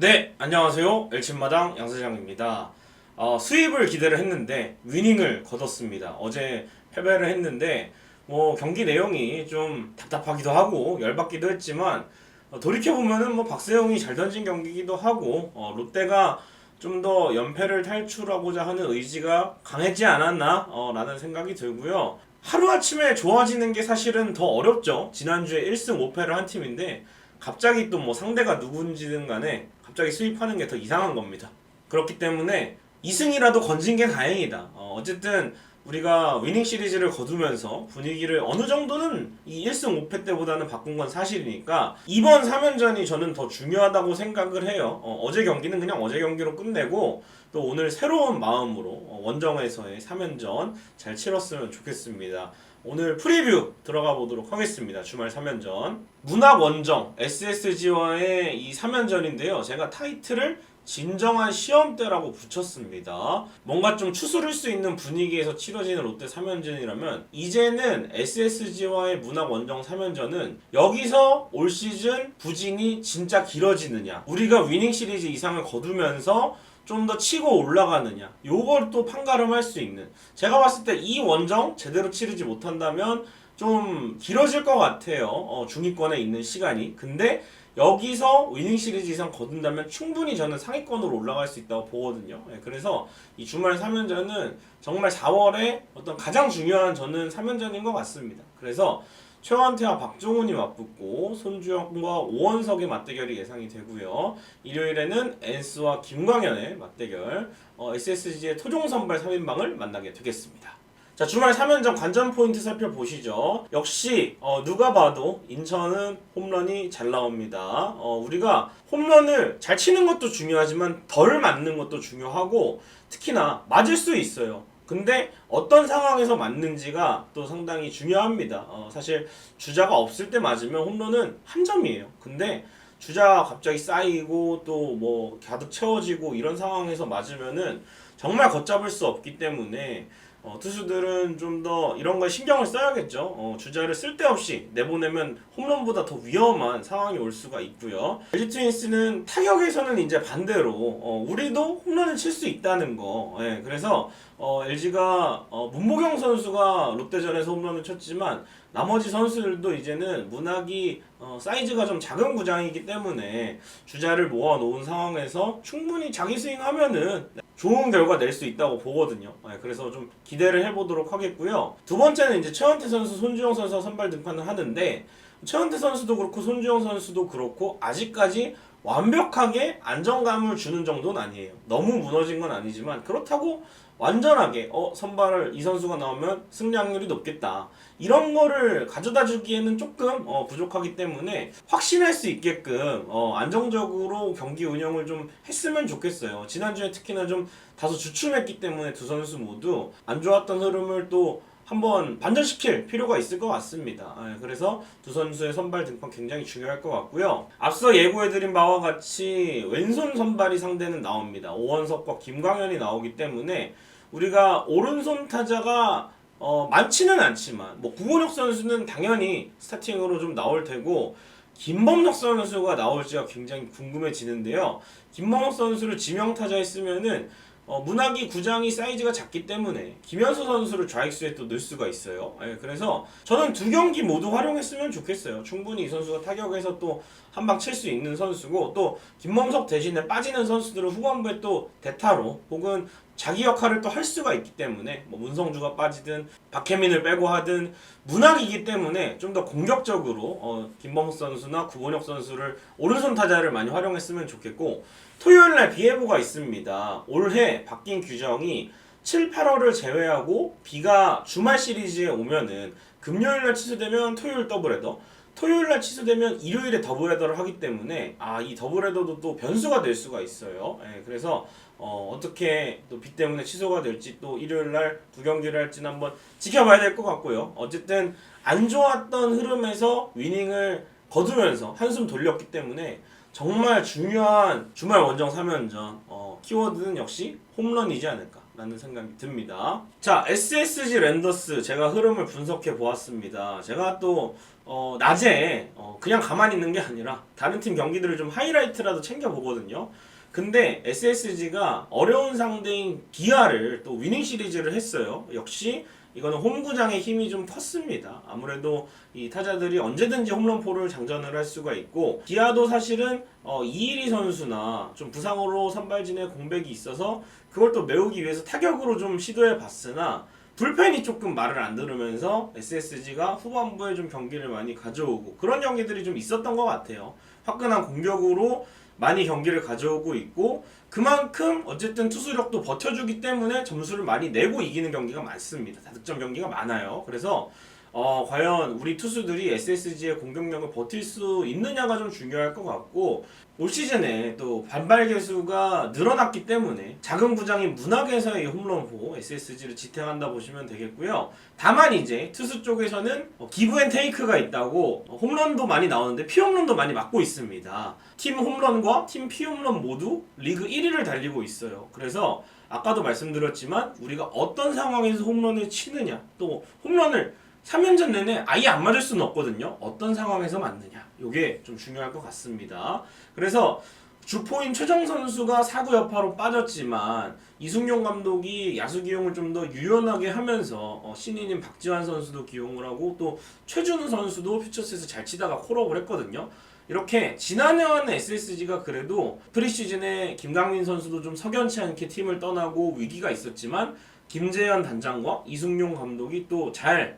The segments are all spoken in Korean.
네, 안녕하세요. 엘친마당 양사장입니다. 어, 수입을 기대를 했는데 위닝을 거뒀습니다. 어제 패배를 했는데 뭐 경기 내용이 좀 답답하기도 하고 열받기도 했지만 어, 돌이켜 보면은 뭐 박세영이 잘 던진 경기기도 하고 어, 롯데가 좀 더 연패를 탈출하고자 하는 의지가 강했지 않았나 어, 라는 생각이 들고요. 하루아침에 좋아지는 게 사실은 더 어렵죠. 지난주에 1승 5패를 한 팀인데 갑자기 또 뭐 상대가 누군지는 간에 갑자기 수입하는 게 더 이상한 겁니다. 그렇기 때문에 2승이라도 건진 게 다행이다. 어, 어쨌든 우리가 위닝 시리즈를 거두면서 분위기를 어느 정도는 이 1승 5패 때보다는 바꾼 건 사실이니까 이번 3연전이 저는 더 중요하다고 생각을 해요. 어, 제 경기는 그냥 어제 경기로 끝내고 또 오늘 새로운 마음으로 어, 원정에서의 3연전 잘 치렀으면 좋겠습니다. 오늘 프리뷰 들어가 보도록 하겠습니다. 주말 3연전. 문학 원정 SSG와의 이 3연전인데요. 제가 타이틀을 진정한 시험대라고 붙였습니다. 뭔가 좀 추스를 수 있는 분위기에서 치러지는 롯데 3연전이라면 이제는 SSG와의 문학 원정 3연전은 여기서 올 시즌 부진이 진짜 길어지느냐 우리가 위닝 시리즈 이상을 거두면서 좀 더 치고 올라가느냐. 요걸 또 판가름할 수 있는. 제가 봤을 때 이 원정 제대로 치르지 못한다면 좀 길어질 것 같아요. 어, 중위권에 있는 시간이. 근데 여기서 위닝 시리즈 이상 거둔다면 충분히 저는 상위권으로 올라갈 수 있다고 보거든요. 예, 그래서 이 주말 3연전은 정말 4월에 어떤 가장 중요한 저는 3연전인 것 같습니다. 그래서 최원태와 박종훈이 맞붙고 손주영과 오원석의 맞대결이 예상이 되고요. 일요일에는 엔스와 김광현의 맞대결, 어, SSG의 토종 선발 3인방을 만나게 되겠습니다. 자 주말 3연전 관전 포인트 살펴보시죠. 역시 어, 누가 봐도 인천은 홈런이 잘 나옵니다. 어, 우리가 홈런을 잘 치는 것도 중요하지만 덜 맞는 것도 중요하고 특히나 맞을 수 있어요. 근데 어떤 상황에서 맞는지가 또 상당히 중요합니다. 어, 사실 주자가 없을 때 맞으면 홈런은 한 점이에요. 근데 주자가 갑자기 쌓이고 또 뭐 가득 채워지고 이런 상황에서 맞으면은 정말 걷잡을 수 없기 때문에 어, 투수들은 좀 더 이런 걸 신경을 써야겠죠. 어, 주자를 쓸데없이 내보내면 홈런보다 더 위험한 상황이 올 수가 있고요. LG 트윈스는 타격에서는 이제 반대로 어, 우리도 홈런을 칠 수 있다는 거. 예, 그래서 어, LG가 어, 문보경 선수가 롯데전에서 홈런을 쳤지만 나머지 선수들도 이제는 문학이 어, 사이즈가 좀 작은 구장이기 때문에 주자를 모아놓은 상황에서 충분히 자기 스윙하면은 좋은 결과 낼 수 있다고 보거든요. 네, 그래서 좀 기대를 해보도록 하겠고요. 두 번째는 이제 최원태 선수, 손주영 선수가 선발 등판을 하는데 최원태 선수도 그렇고 손주영 선수도 그렇고 아직까지 완벽하게 안정감을 주는 정도는 아니에요. 너무 무너진 건 아니지만 그렇다고 완전하게 어 선발을 이 선수가 나오면 승리 확률이 높겠다. 이런 거를 가져다 주기에는 조금 어, 부족하기 때문에 확신할 수 있게끔 어, 안정적으로 경기 운영을 좀 했으면 좋겠어요. 지난주에 특히나 좀 다소 주춤했기 때문에 두 선수 모두 안 좋았던 흐름을 또 한번 반전시킬 필요가 있을 것 같습니다. 예, 그래서 두 선수의 선발 등판 굉장히 중요할 것 같고요. 앞서 예고해드린 바와 같이 왼손 선발이 상대는 나옵니다. 오원석과 김광현이 나오기 때문에 우리가 오른손 타자가 어, 많지는 않지만 뭐 구본혁 선수는 당연히 스타팅으로 좀 나올 테고 김범석 선수가 나올지가 굉장히 궁금해지는데요. 김범석 선수를 지명 타자에 쓰면은 어, 문학이 구장이 사이즈가 작기 때문에 김현수 선수를 좌익수에 또 넣을 수가 있어요. 예, 그래서 저는 두 경기 모두 활용했으면 좋겠어요. 충분히 이 선수가 타격에서 또 한 방 칠 수 있는 선수고 또 김범석 대신에 빠지는 선수들은 후반부에 또 대타로 혹은 자기 역할을 또 할 수가 있기 때문에 뭐 문성주가 빠지든 박혜민을 빼고 하든 문학이기 때문에 좀 더 공격적으로 어, 김범석 선수나 구본혁 선수를 오른손 타자를 많이 활용했으면 좋겠고 토요일 날 비예보가 있습니다. 올해 바뀐 규정이 7, 8월을 제외하고 비가 주말 시리즈에 오면은 금요일 날 취소되면 토요일 더블헤더 토요일 날 취소되면 일요일에 더블헤더를 하기 때문에 아 이 더블헤더도 또 변수가 될 수가 있어요. 예, 그래서 어, 어떻게 또 비 때문에 취소가 될지 또 일요일 날 두 경기를 할지는 한번 지켜봐야 될 것 같고요. 어쨌든 안 좋았던 흐름에서 위닝을 거두면서 한숨 돌렸기 때문에 정말 중요한 주말 원정 3연전 어, 키워드는 역시 홈런이지 않을까. 라는 생각이 듭니다. 자, SSG 랜더스 제가 흐름을 분석해 보았습니다. 제가 또 어, 낮에 어, 그냥 가만히 있는 게 아니라 다른 팀 경기들을 좀 하이라이트라도 챙겨 보거든요. 근데 SSG가 어려운 상대인 기아를 또 위닝 시리즈를 했어요. 역시 이거는 홈구장의 힘이 좀 컸습니다. 아무래도 이 타자들이 언제든지 홈런포를 장전을 할 수가 있고 기아도 사실은 어, 이일이 선수나 좀 부상으로 선발진에 공백이 있어서 그걸 또 메우기 위해서 타격으로 좀 시도해 봤으나 불펜이 조금 말을 안 들으면서 SSG가 후반부에 좀 경기를 많이 가져오고 그런 경기들이 좀 있었던 것 같아요. 화끈한 공격으로 많이 경기를 가져오고 있고 그만큼 어쨌든 투수력도 버텨주기 때문에 점수를 많이 내고 이기는 경기가 많습니다. 다득점 경기가 많아요. 그래서 어, 과연 우리 투수들이 SSG의 공격력을 버틸 수 있느냐가 좀 중요할 것 같고 올 시즌에 또 반발 개수가 늘어났기 때문에 작은 구장인 문학에서의 홈런포 SSG를 지탱한다 보시면 되겠고요. 다만 이제 투수 쪽에서는 어, 기브앤테이크가 있다고 어, 홈런도 많이 나오는데 피홈런도 많이 맞고 있습니다. 팀 홈런과 팀 피홈런 모두 리그 1위를 달리고 있어요. 그래서 아까도 말씀드렸지만 우리가 어떤 상황에서 홈런을 치느냐 또 홈런을 3연전 내내 아예 안 맞을 수는 없거든요. 어떤 상황에서 맞느냐. 이게 좀 중요할 것 같습니다. 그래서 주포인 최정 선수가 사구 여파로 빠졌지만 이승용 감독이 야수 기용을 좀 더 유연하게 하면서 어, 신인인 박지환 선수도 기용을 하고 또 최준우 선수도 퓨처스에서 잘 치다가 콜업을 했거든요. 이렇게 지난해와는 SSG가 그래도 프리시즌에 김강민 선수도 좀 석연치 않게 팀을 떠나고 위기가 있었지만 김재현 단장과 이승용 감독이 또 잘이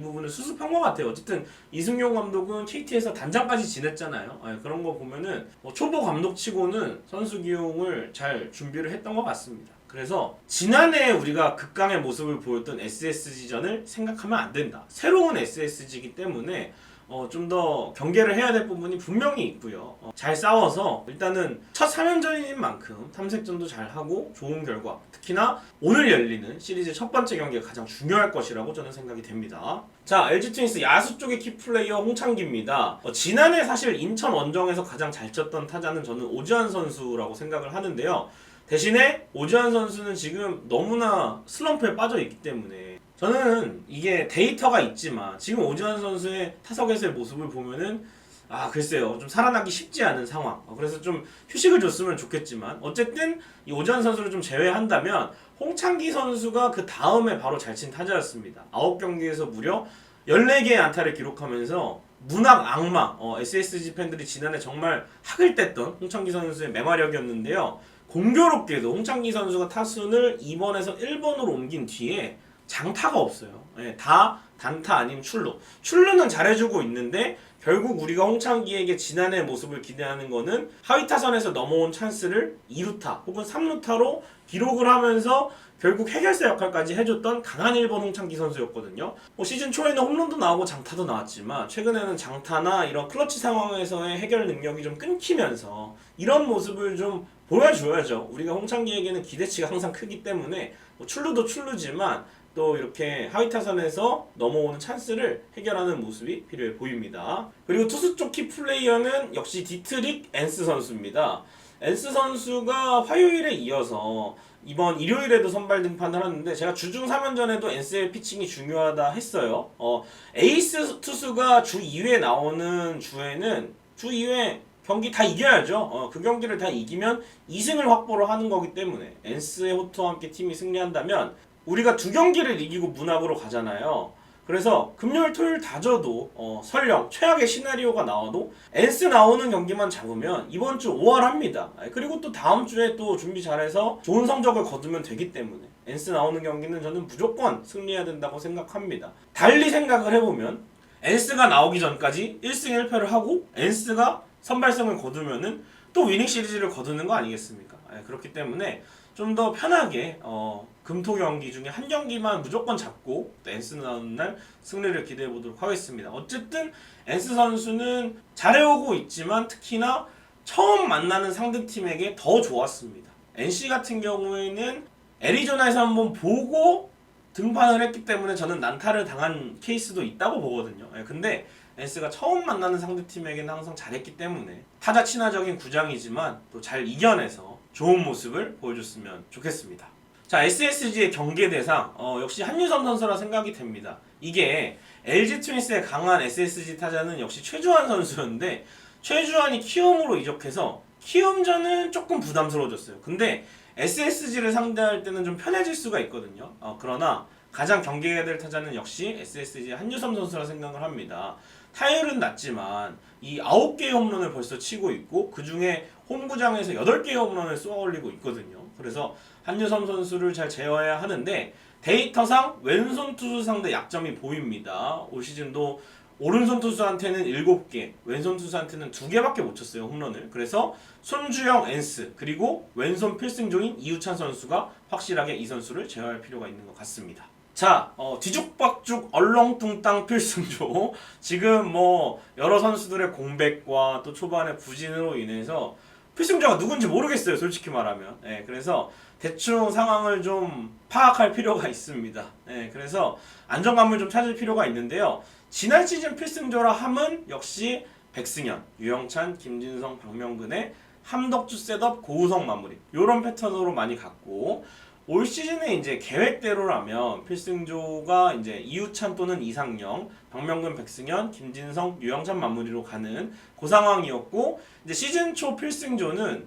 부분을 수습한 것 같아요. 어쨌든 이승용 감독은 KT에서 단장까지 지냈잖아요. 예, 그런 거 보면은 뭐 초보 감독치고는 선수 기용을 잘 준비를 했던 것 같습니다. 그래서 지난해 우리가 극강의 모습을 보였던 SSG전을 생각하면 안 된다. 새로운 SSG이기 때문에 어, 좀 더 경계를 해야 될 부분이 분명히 있고요. 어, 잘 싸워서 일단은 첫 3연전인 만큼 탐색전도 잘 하고 좋은 결과 특히나 오늘 열리는 시리즈 첫 번째 경기가 가장 중요할 것이라고 저는 생각이 됩니다. 자, LG 트윈스 야수 쪽의 키플레이어 홍창기입니다. 어, 지난해 사실 인천 원정에서 가장 잘 쳤던 타자는 저는 오지환 선수라고 생각을 하는데요. 대신에 오지환 선수는 지금 너무나 슬럼프에 빠져 있기 때문에 저는 이게 데이터가 있지만 지금 오지환 선수의 타석에서의 모습을 보면은 아 글쎄요. 좀 살아나기 쉽지 않은 상황. 어, 그래서 좀 휴식을 줬으면 좋겠지만 어쨌든 이 오지환 선수를 좀 제외한다면 홍창기 선수가 그 다음에 바로 잘 친 타자였습니다. 9경기에서 무려 14개의 안타를 기록하면서 문학 악마 어, SSG 팬들이 지난해 정말 학을 뗐던 홍창기 선수의 맹활약이었는데요. 공교롭게도 홍창기 선수가 타순을 2번에서 1번으로 옮긴 뒤에 장타가 없어요. 예, 다 단타 아니면 출루. 출루는 잘해주고 있는데 결국 우리가 홍창기에게 지난해 모습을 기대하는 거는 하위 타선에서 넘어온 찬스를 2루타 혹은 3루타로 기록을 하면서 결국 해결사 역할까지 해줬던 강한 1번 홍창기 선수였거든요. 뭐 시즌 초에는 홈런도 나오고 장타도 나왔지만 최근에는 장타나 이런 클러치 상황에서의 해결 능력이 좀 끊기면서 이런 모습을 좀 보여줘야죠. 우리가 홍창기에게는 기대치가 항상 크기 때문에 뭐 출루도 출루지만 또 이렇게 하위 타선에서 넘어오는 찬스를 해결하는 모습이 필요해 보입니다. 그리고 투수 쪽 키 플레이어는 역시 디트릭 앤스 선수입니다. 앤스 선수가 화요일에 이어서 이번 일요일에도 선발 등판을 하는데 제가 주중 3연전에도 앤스의 피칭이 중요하다 했어요. 어, 에이스 투수가 주 2회 나오는 주에는 주 2회 경기 다 이겨야죠. 어, 그 경기를 다 이기면 2승을 확보를 하는 거기 때문에 엔스의 호투와 함께 팀이 승리한다면 우리가 두 경기를 이기고 문학으로 가잖아요. 그래서 금요일 토요일 다져도 어, 설령 최악의 시나리오가 나와도 엔스 나오는 경기만 잡으면 이번 주 5월 합니다. 그리고 또 다음 주에 또 준비 잘해서 좋은 성적을 거두면 되기 때문에 엔스 나오는 경기는 저는 무조건 승리해야 된다고 생각합니다. 달리 생각을 해보면 엔스가 나오기 전까지 1승 1패를 하고 엔스가 선발승을 거두면은 또 위닝 시리즈를 거두는 거 아니겠습니까? 예, 그렇기 때문에 좀 더 편하게 어, 금토 경기 중에 한 경기만 무조건 잡고 또 엔스 나오는 날 승리를 기대해 보도록 하겠습니다. 어쨌든 엔스 선수는 잘해오고 있지만 특히나 처음 만나는 상대 팀에게 더 좋았습니다. NC 같은 경우에는 애리조나에서 한번 보고 등판을 했기 때문에 저는 난타를 당한 케이스도 있다고 보거든요. 예, 근데 엔스가 처음 만나는 상대 팀에게는 항상 잘했기 때문에 타자 친화적인 구장이지만 또 잘 이겨내서 좋은 모습을 보여줬으면 좋겠습니다. 자 SSG의 경계 대상 어, 역시 한유섬 선수라 생각이 됩니다. 이게 LG 트윈스의 강한 SSG 타자는 역시 최주환 선수였는데 최주환이 키움으로 이적해서 키움전은 조금 부담스러워졌어요. 근데 SSG를 상대할 때는 좀 편해질 수가 있거든요. 어, 그러나 가장 경계해야 될 타자는 역시 SSG 한유섬 선수라 생각을 합니다. 타율은 낮지만 이 9개의 홈런을 벌써 치고 있고 그 중에 홈구장에서 8개의 홈런을 쏘아 올리고 있거든요. 그래서 한유섬 선수를 잘 제어해야 하는데 데이터상 왼손 투수 상대 약점이 보입니다. 올 시즌도 오른손 투수한테는 7개, 왼손 투수한테는 2개밖에 못 쳤어요, 홈런을. 그래서 손주영 엔스, 그리고 왼손 필승조인 이우찬 선수가 확실하게 이 선수를 제어할 필요가 있는 것 같습니다. 자, 어, 뒤죽박죽 얼렁뚱땅 필승조. 지금 뭐 여러 선수들의 공백과 또 초반의 부진으로 인해서 필승조가 누군지 모르겠어요, 솔직히 말하면. 예, 그래서 대충 상황을 좀 파악할 필요가 있습니다. 예, 그래서 안정감을 좀 찾을 필요가 있는데요. 지난 시즌 필승조라 함은 역시 백승현, 유영찬, 김진성, 박명근의 함덕주 셋업 고우성 마무리 이런 패턴으로 많이 갔고 올 시즌에 이제 계획대로라면 필승조가 이제 이우찬 또는 이상영, 박명근, 백승현, 김진성, 유영찬 마무리로 가는 그 상황이었고 이제 시즌 초 필승조는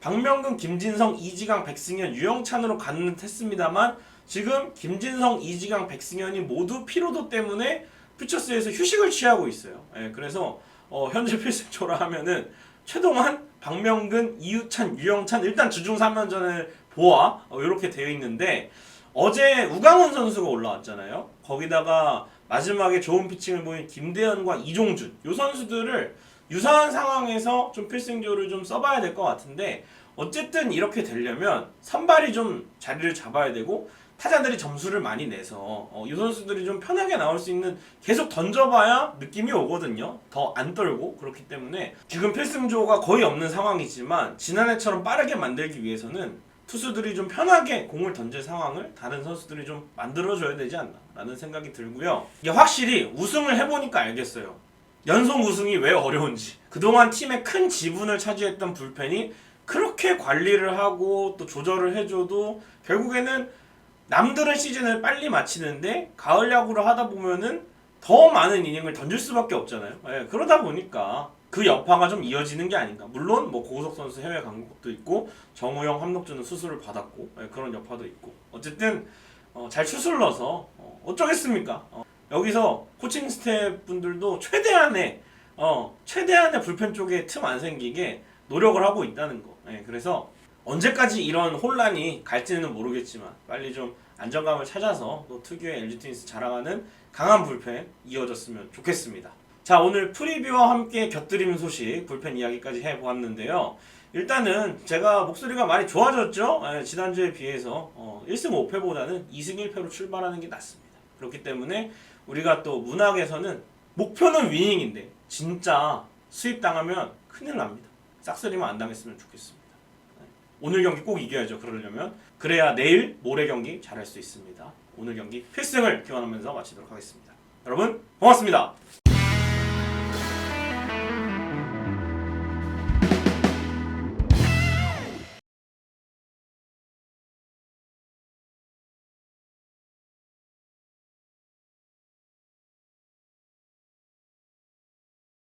박명근, 김진성, 이지강, 백승현, 유영찬으로 가는 듯했습니다만 지금 김진성, 이지강, 백승현이 모두 피로도 때문에 퓨처스에서 휴식을 취하고 있어요. 예, 그래서 어, 현재 필승조라 하면은 최동환, 박명근, 이유찬, 유영찬 일단 주중 3연전을 보아 어, 이렇게 되어 있는데 어제 우강원 선수가 올라왔잖아요. 거기다가 마지막에 좋은 피칭을 보인 김대현과 이종준 이 선수들을 유사한 상황에서 좀 필승조를 좀 써봐야 될 것 같은데 어쨌든 이렇게 되려면 선발이 좀 자리를 잡아야 되고 타자들이 점수를 많이 내서 어, 이 선수들이 좀 편하게 나올 수 있는 계속 던져봐야 느낌이 오거든요. 더 안 떨고 그렇기 때문에 지금 필승조가 거의 없는 상황이지만 지난해처럼 빠르게 만들기 위해서는 투수들이 좀 편하게 공을 던질 상황을 다른 선수들이 좀 만들어줘야 되지 않나라는 생각이 들고요. 이게 확실히 우승을 해보니까 알겠어요. 연속 우승이 왜 어려운지. 그동안 팀의 큰 지분을 차지했던 불펜이 그렇게 관리를 하고 또 조절을 해줘도 결국에는 남들은 시즌을 빨리 마치는데 가을 야구를 하다 보면은 더 많은 이닝을 던질 수밖에 없잖아요. 예, 그러다 보니까 그 여파가 좀 이어지는 게 아닌가. 물론 뭐 고우석 선수 해외 강국도 있고 정우영, 함덕주는 수술을 받았고 예, 그런 여파도 있고 어쨌든 어, 잘 추슬러서 어, 어쩌겠습니까? 어, 여기서 코칭 스태프 분들도 최대한의 어, 최대한의 불펜 쪽에 틈 안 생기게 노력을 하고 있다는 거. 예, 그래서 언제까지 이런 혼란이 갈지는 모르겠지만 빨리 좀 안정감을 찾아서 또 특유의 LG 트윈스 자랑하는 강한 불펜 이어졌으면 좋겠습니다. 자 오늘 프리뷰와 함께 곁들이는 소식 불펜 이야기까지 해보았는데요. 일단은 제가 목소리가 많이 좋아졌죠. 예, 지난주에 비해서 어, 1승 5패보다는 2승 1패로 출발하는 게 낫습니다. 그렇기 때문에 우리가 또 문학에서는 목표는 위닝인데 진짜 수입 당하면 큰일 납니다. 싹쓸이만 안 당했으면 좋겠습니다. 오늘 경기 꼭 이겨야죠. 그러려면 그래야 내일 모레 경기 잘할 수 있습니다. 오늘 경기 필승을 기원하면서 마치도록 하겠습니다. 여러분 고맙습니다.